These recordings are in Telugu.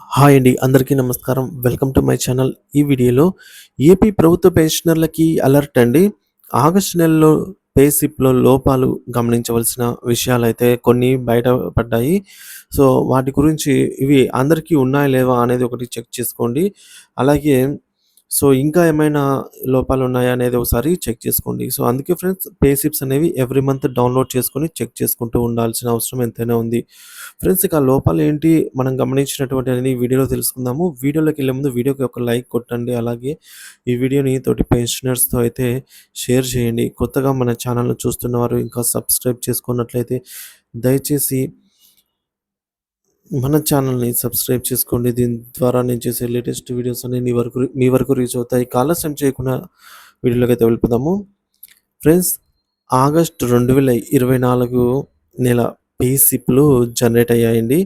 హాయ్ అండి అందరికీ నమస్కారం. Welcome to my channel. ఈ వీడియోలో ఏపీ ప్రభుత్వ పెన్షనర్లకి అలర్ట్ అండి. ఆగస్టు నెలలో పేసిప్లో లోపాలు గమనించవలసిన విషయాలు అయితే కొన్ని బయటపడ్డాయి. సో వాటి గురించి ఇవి అందరికీ ఉన్నాయా లేవా అనేది ఒకటి చెక్ చేసుకోండి. అలాగే సో ఇంకా ఏమైనా లోపాలు ఉన్నాయా అనేది ఒకసారి చెక్ చేసుకోండి. సో అందుకే ఫ్రెండ్స్ పే స్లిప్స్ అనేవి ఎవ్రీ మంత్ డౌన్లోడ్ చేసుకొని చెక్ చేసుకుంటూ ఉండాల్సిన అవసరం ఎంతైనా ఉంది. ఫ్రెండ్స్ ఇక లోపాలు ఏంటి? మనం గమనించినటువంటి అనేది వీడియోలో తెలుసుకుందాము. వీడియోలోకి వెళ్ళే ముందు వీడియోకి ఒక లైక్ కొట్టండి. అలాగే ఈ వీడియోని తోటి పెన్షనర్స్తో అయితే షేర్ చేయండి. కొత్తగా మన ఛానల్ను చూస్తున్నవారు ఇంకా సబ్స్క్రైబ్ చేసుకున్నట్లయితే దయచేసి మన ఛానల్ని సబ్స్క్రైబ్ చేసుకోండి. దీని ద్వారా నేను చేసే లేటెస్ట్ వీడియోస్ అన్ని మీ వరకు మీ వరకు రీచ్ అవుతాయి. కాలస్యం చేయకుండా వీడియోలోకి అయితే వెళ్ళిపోదాము. ఫ్రెండ్స్ ఆగస్ట్ రెండు వేల ఇరవై నాలుగు నెల పేసిప్లు జనరేట్ అయ్యాయండి.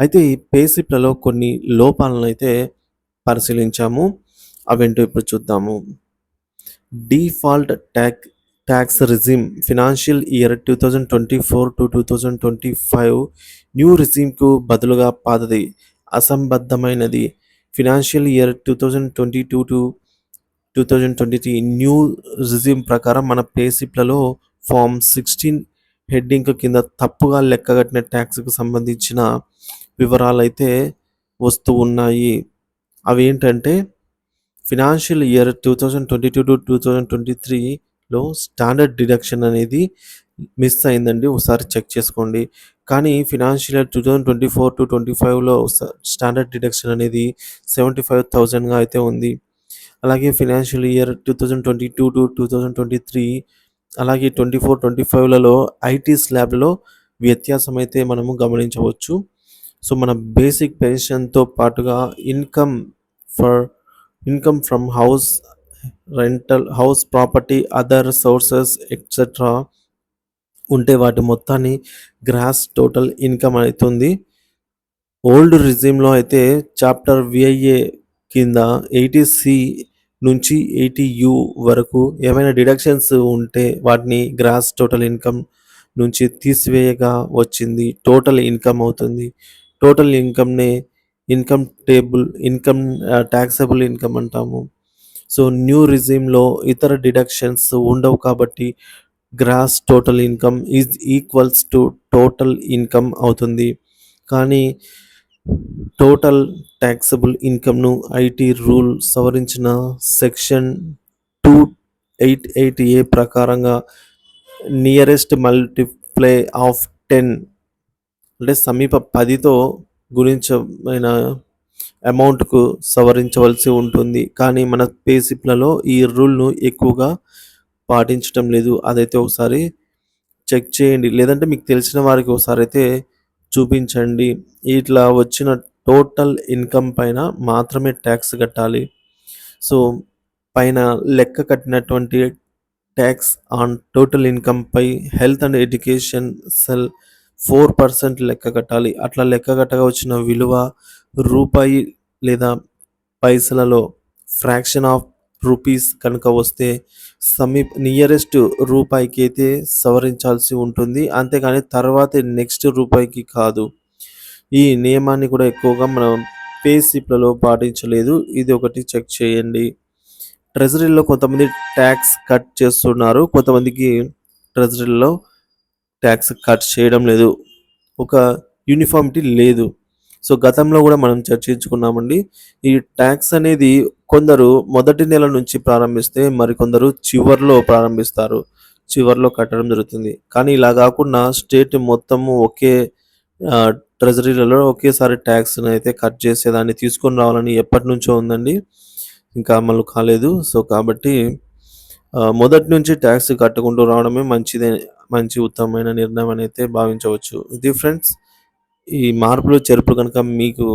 అయితే ఈ పేసిప్లలో కొన్ని లోపాలను అయితే పరిశీలించాము. అవేంటో ఇప్పుడు చూద్దాము. Default tax tax regime financial year two thousand twenty four to two thousand twenty five new రిజీమ్కు బదులుగా పాతది అసంబద్ధమైనది. Financial year two thousand twenty two to two thousand twenty three new regime ప్రకారం మన పేసిప్లలో ఫామ్ సిక్స్టీన్ హెడ్డింగ్ కింద తప్పుగా లెక్కగట్టిన ట్యాక్స్కు సంబంధించిన వివరాలైతే వస్తూ ఉన్నాయి. అవి ఏంటంటే financial year two thousand twenty two to two thousand twenty three లో స్టాండర్డ్ డిడక్షన్ అనేది మిస్ అయిందండి. ఒకసారి చెక్ చేసుకోండి. కానీ financial year two thousand twenty four to twenty ఫైవ్లో స్టాండర్డ్ డిడక్షన్ అనేది సెవెంటీ ఫైవ్ థౌజండ్గా అయితే ఉంది. అలాగే financial year two thousand twenty two to two thousand twenty three అలాగే ట్వంటీ ఫోర్ ట్వంటీ ఫైవ్లలో ఐటీ స్లాబ్లో వ్యత్యాసం అయితే మనము గమనించవచ్చు. సో మన బేసిక్ పెన్షన్తో పాటుగా income for income from house rental house property other sources etcetera ఉంటే వాటి మొత్తాన్ని గ్రాస్ టోటల్ ఇన్కమ్ అవుతుంది. ఓల్డ్ రిజిమ్లో అయితే చాప్టర్ విఐఏ కింద ఎయిటీ సి నుంచి ఎయిటీ యు వరకు ఏమైనా డిడక్షన్స్ ఉంటే వాటిని గ్రాస్ టోటల్ ఇన్కమ్ నుంచి తీసివేయగా వచ్చింది. టోటల్ ఇన్కమ్ అవుతుంది. Total ఇన్కమ్నే income table income taxable income అంటాము. సో న్యూ రిజీమ్లో ఇతర డిడక్షన్స్ ఉండవు కాబట్టి gross total income is equals to total income అవుతుంది. కానీ టోటల్ ట్యాక్సబుల్ ఇన్కమ్ను ఐటీ రూల్ సవరించిన section two eight eight A ప్రకారంగా నియరెస్ట్ మల్టిప్లై ఆఫ్ టెన్ అంటే సమీప పదితో గురించమైన అమౌంట్కు సవరించవలసి ఉంటుంది. కానీ మన పేసిప్లలో ఈ రూల్ను ఎక్కువగా పాటించడం లేదు. అదైతే ఒకసారి చెక్ చేయండి. లేదంటే మీకు తెలిసిన వారికి ఒకసారి అయితే చూపించండి. ఇట్లా వచ్చిన టోటల్ ఇన్కమ్ పైన మాత్రమే ట్యాక్స్ కట్టాలి. సో పైన లెక్క కట్టినటువంటి tax on total ఇన్కమ్పై health and education cess four percent లెక్క కట్టాలి. అట్లా లెక్క కట్టగా వచ్చిన విలువ రూపాయి లేదా పైసలలో ఫ్రాక్షన్ ఆఫ్ రూపీస్ కనుక వస్తే సమీప నియరెస్ట్ రూపాయికి అయితే సవరించాల్సి ఉంటుంది. అంతేకాని తర్వాత నెక్స్ట్ రూపాయికి కాదు. ఈ నియమాన్ని కూడా ఎక్కువగా మనం పే స్లిప్లలో పాటించలేదు. ఇది ఒకటి చెక్ చేయండి. ట్రెజరీలో కొంతమంది ట్యాక్స్ కట్ చేస్తున్నారు. కొంతమందికి ట్రెజరీలో ట్యాక్స్ కట్ చేయడం లేదు. ఒక యూనిఫామిటీ లేదు. సో గతంలో కూడా మనం చర్చించుకున్నామండి. ఈ ట్యాక్స్ అనేది కొందరు మొదటి నెల నుంచి ప్రారంభిస్తే మరికొందరు చివర్లో ప్రారంభిస్తారు. చివర్లో కట్టడం జరుగుతుంది. కానీ ఇలా కాకుండా స్టేట్ మొత్తము ఒకే ట్రెజరీలలో ఒకేసారి ట్యాక్స్ని అయితే కట్ చేసేదాన్ని తీసుకొని రావాలని ఎప్పటి నుంచో ఉందండి. ఇంకా అమలు కాలేదు. సో కాబట్టి మొదటి నుంచి ట్యాక్స్ కట్టుకుంటూ రావడమే మంచిదే. మంచి ఉత్తమమైన నిర్ణయం అని అయితే భావించవచ్చు. ఇది ఫ్రెండ్స్ ఈ మార్పులు చేర్పులు కనుక మీకు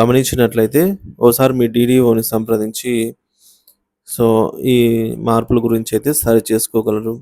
గమనించినట్లయితే ఓసారి మీ డీడీఓని సంప్రదించి సో ఈ మార్పుల గురించి అయితే సరి చేసుకోగలరు.